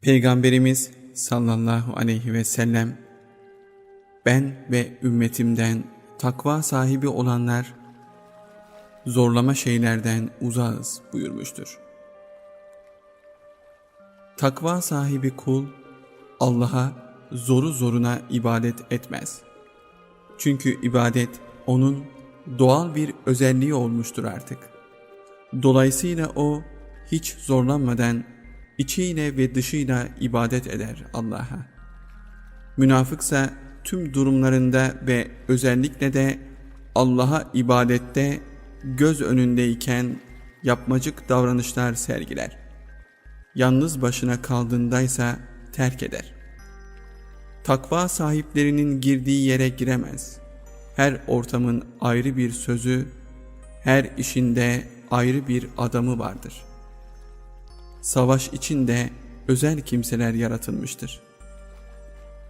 Peygamberimiz sallallahu aleyhi ve sellem ben ve ümmetimden takva sahibi olanlar zorlama şeylerden uzağız buyurmuştur. Takva sahibi kul Allah'a zoru zoruna ibadet etmez. Çünkü ibadet onun doğal bir özelliği olmuştur artık. Dolayısıyla o hiç zorlanmadan içiyle ve dışıyla ibadet eder Allah'a. Münafıksa tüm durumlarında ve özellikle de Allah'a ibadette göz önündeyken yapmacık davranışlar sergiler. Yalnız başına kaldığındaysa terk eder. Takva sahiplerinin girdiği yere giremez. Her ortamın ayrı bir sözü, her işinde ayrı bir adamı vardır. Savaş içinde özel kimseler yaratılmıştır.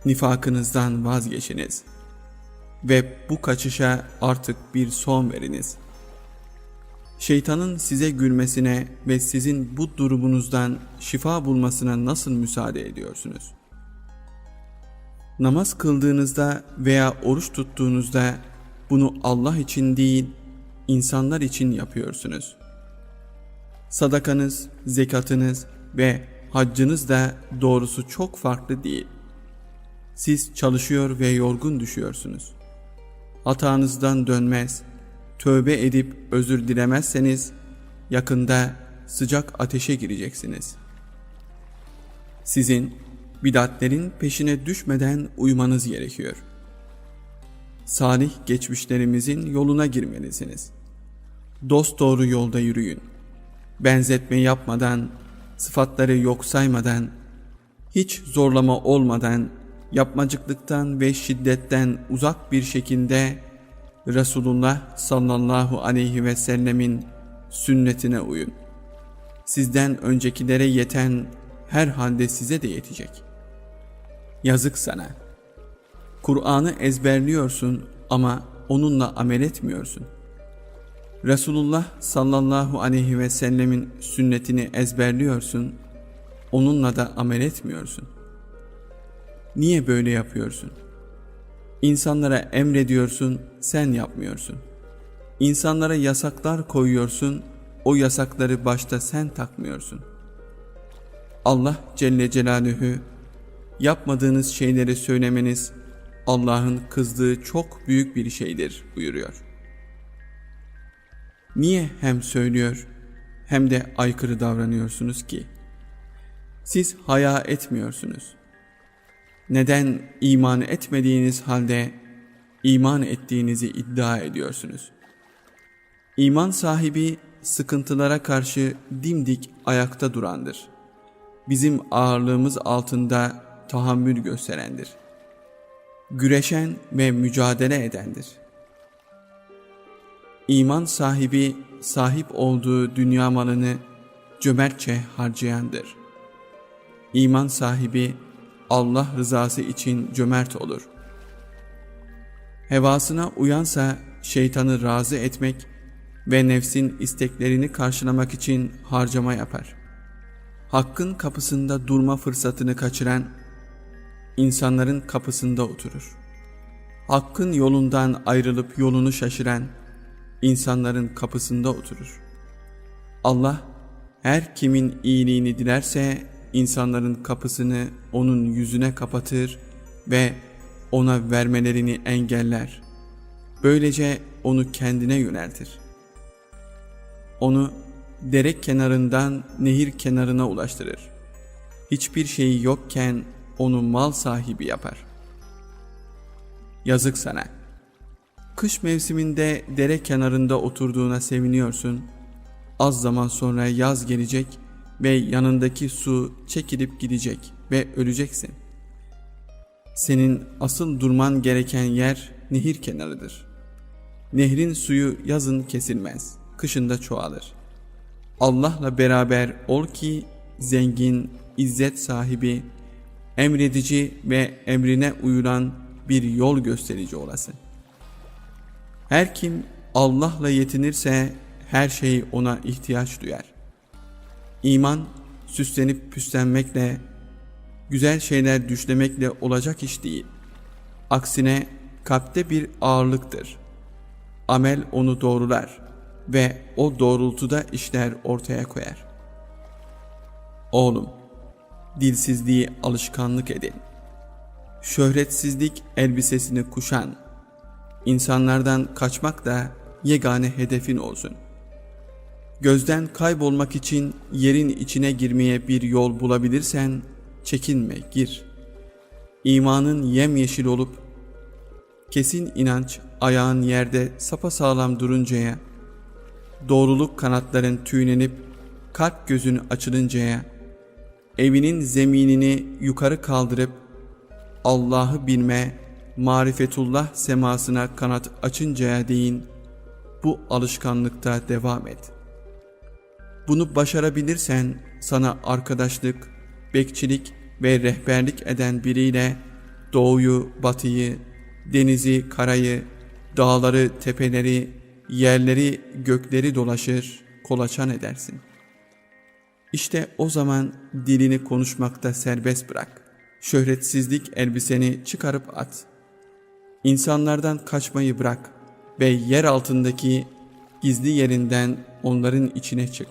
Nifakınızdan vazgeçiniz ve bu kaçışa artık bir son veriniz. Şeytanın size gülmesine ve sizin bu durumunuzdan şifa bulmasına nasıl müsaade ediyorsunuz? Namaz kıldığınızda veya oruç tuttuğunuzda bunu Allah için değil, insanlar için yapıyorsunuz. Sadakanız, zekatınız ve haccınız da doğrusu çok farklı değil. Siz çalışıyor ve yorgun düşüyorsunuz. Hatanızdan dönmez, tövbe edip özür dilemezseniz yakında sıcak ateşe gireceksiniz. Sizin bidatlerin peşine düşmeden uymanız gerekiyor. Salih geçmişlerimizin yoluna girmelisiniz. Dost doğru yolda yürüyün. Benzetme yapmadan, sıfatları yok saymadan, hiç zorlama olmadan, yapmacıklıktan ve şiddetten uzak bir şekilde Resulullah sallallahu aleyhi ve sellemin sünnetine uyun. Sizden öncekilere yeten her halde size de yetecek. Yazık sana. Kur'an'ı ezberliyorsun ama onunla amel etmiyorsun. Resulullah sallallahu aleyhi ve sellemin sünnetini ezberliyorsun, onunla da amel etmiyorsun. Niye böyle yapıyorsun? İnsanlara emrediyorsun, sen yapmıyorsun. İnsanlara yasaklar koyuyorsun, o yasakları başta sen takmıyorsun. Allah Celle Celaluhu yapmadığınız şeyleri söylemeniz Allah'ın kızdığı çok büyük bir şeydir buyuruyor. Niye hem söylüyor hem de aykırı davranıyorsunuz ki? Siz haya etmiyorsunuz. Neden iman etmediğiniz halde iman ettiğinizi iddia ediyorsunuz? İman sahibi sıkıntılara karşı dimdik ayakta durandır. Bizim ağırlığımız altında tahammül gösterendir. Güreşen ve mücadele edendir. İman sahibi sahip olduğu dünya malını cömertçe harcayandır. İman sahibi Allah rızası için cömert olur. Hevasına uyansa şeytanı razı etmek ve nefsin isteklerini karşılamak için harcama yapar. Hakkın kapısında durma fırsatını kaçıran, insanların kapısında oturur. Hakkın yolundan ayrılıp yolunu şaşıran, insanların kapısında oturur. Allah her kimin iyiliğini dilerse insanların kapısını onun yüzüne kapatır ve ona vermelerini engeller. Böylece onu kendine yöneltir. Onu dere kenarından nehir kenarına ulaştırır. Hiçbir şeyi yokken onu mal sahibi yapar. Yazık sana. Kış mevsiminde dere kenarında oturduğuna seviniyorsun. Az zaman sonra yaz gelecek ve yanındaki su çekilip gidecek ve öleceksin. Senin asıl durman gereken yer nehir kenarıdır. Nehrin suyu yazın kesilmez, kışında çoğalır. Allah'la beraber ol ki zengin, izzet sahibi, emredici ve emrine uyulan bir yol gösterici olasın. Her kim Allah'la yetinirse her şey ona ihtiyaç duyar. İman süslenip püslenmekle, güzel şeyler düşlemekle olacak iş değil. Aksine kalpte bir ağırlıktır. Amel onu doğrular ve o doğrultuda işler ortaya koyar. Oğlum, dilsizliği alışkanlık edin. Şöhretsizlik elbisesini kuşan, insanlardan kaçmak da yegane hedefin olsun. Gözden kaybolmak için yerin içine girmeye bir yol bulabilirsen çekinme gir. İmanın yemyeşil olup kesin inanç ayağın yerde sapasağlam duruncaya, doğruluk kanatların tüylenip kalp gözün açılıncaya, evinin zeminini yukarı kaldırıp Allah'ı bilme, marifetullah semasına kanat açıncaya değin, bu alışkanlıkta devam et. Bunu başarabilirsen sana arkadaşlık, bekçilik ve rehberlik eden biriyle doğuyu, batıyı, denizi, karayı, dağları, tepeleri, yerleri, gökleri dolaşır, kolaçan edersin. İşte o zaman dilini konuşmakta serbest bırak. Şöhretsizlik elbiseni çıkarıp at. İnsanlardan kaçmayı bırak ve yer altındaki gizli yerinden onların içine çık.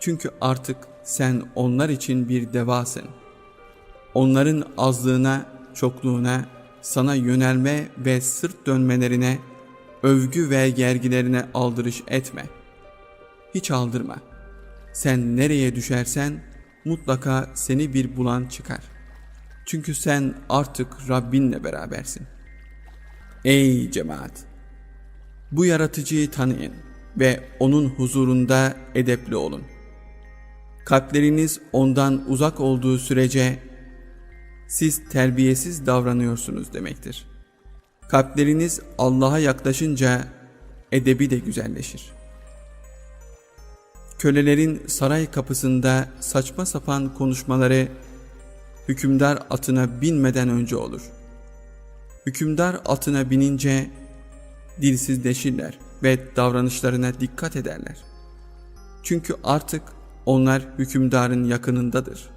Çünkü artık sen onlar için bir devasın. Onların azlığına, çokluğuna, sana yönelme ve sırt dönmelerine, övgü ve gergilerine aldırış etme. Hiç aldırma. Sen nereye düşersen mutlaka seni bir bulan çıkar. Çünkü sen artık Rabbinle berabersin. Ey cemaat! Bu yaratıcıyı tanıyın ve onun huzurunda edepli olun. Kalpleriniz ondan uzak olduğu sürece siz terbiyesiz davranıyorsunuz demektir. Kalpleriniz Allah'a yaklaşınca edebi de güzelleşir. Kölelerin saray kapısında saçma sapan konuşmaları hükümdar atına binmeden önce olur. Hükümdar atına binince dilsizleşirler ve davranışlarına dikkat ederler. Çünkü artık onlar hükümdarın yakınındadır.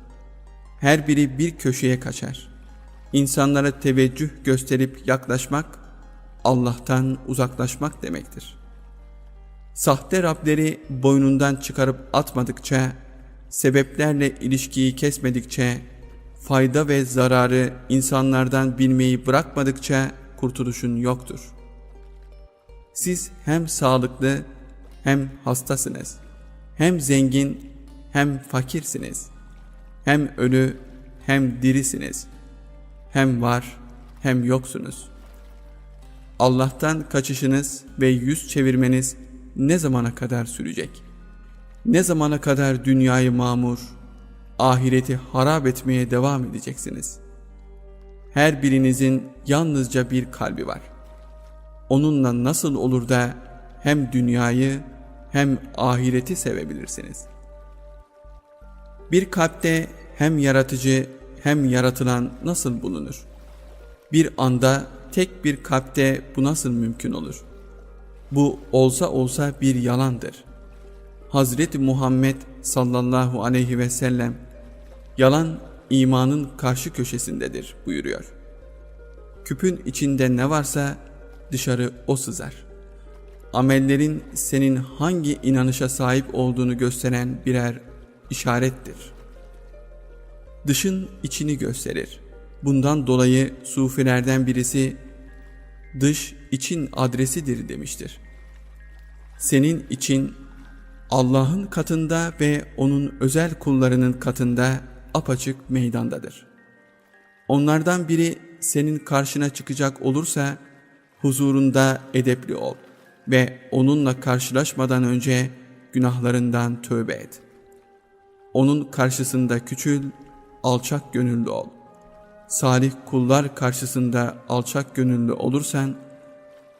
Her biri bir köşeye kaçar. İnsanlara teveccüh gösterip yaklaşmak, Allah'tan uzaklaşmak demektir. Sahte Rableri boynundan çıkarıp atmadıkça, sebeplerle ilişkiyi kesmedikçe, fayda ve zararı insanlardan bilmeyi bırakmadıkça kurtuluşun yoktur. Siz hem sağlıklı hem hastasınız. Hem zengin hem fakirsiniz. Hem ölü hem dirisiniz. Hem var hem yoksunuz. Allah'tan kaçışınız ve yüz çevirmeniz ne zamana kadar sürecek? Ne zamana kadar dünyayı mamur, ahireti harap etmeye devam edeceksiniz? Her birinizin yalnızca bir kalbi var. Onunla nasıl olur da hem dünyayı hem ahireti sevebilirsiniz. Bir kalpte hem yaratıcı hem yaratılan nasıl bulunur? Bir anda tek bir kalpte bu nasıl mümkün olur? Bu olsa olsa bir yalandır. Hazreti Muhammed sallallahu aleyhi ve sellem yalan imanın karşı köşesindedir buyuruyor. Küpün içinde ne varsa dışarı o sızar. Amellerin senin hangi inanışa sahip olduğunu gösteren birer işarettir. Dışın içini gösterir. Bundan dolayı sufilerden birisi dış için adresidir demiştir. Senin için Allah'ın katında ve onun özel kullarının katında apaçık meydandadır. Onlardan biri senin karşına çıkacak olursa huzurunda edepli ol ve onunla karşılaşmadan önce günahlarından tövbe et. Onun karşısında küçül, alçak gönüllü ol. Salih kullar karşısında alçak gönüllü olursan,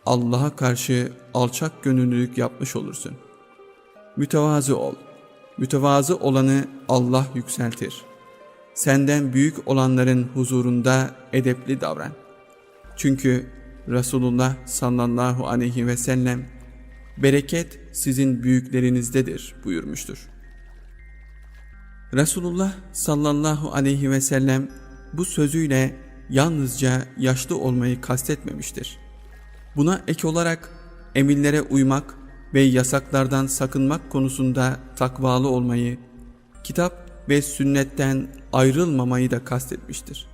Allah'a karşı alçak gönüllülük yapmış olursun. Mütevazı ol. Mütevazı olanı Allah yükseltir. Senden büyük olanların huzurunda edepli davran. Çünkü Resulullah sallallahu aleyhi ve sellem bereket sizin büyüklerinizdedir buyurmuştur. Resulullah sallallahu aleyhi ve sellem bu sözüyle yalnızca yaşlı olmayı kastetmemiştir. Buna ek olarak emirlere uymak ve yasaklardan sakınmak konusunda takvalı olmayı, kitap ve sünnetten ayrılmamayı da kastetmiştir.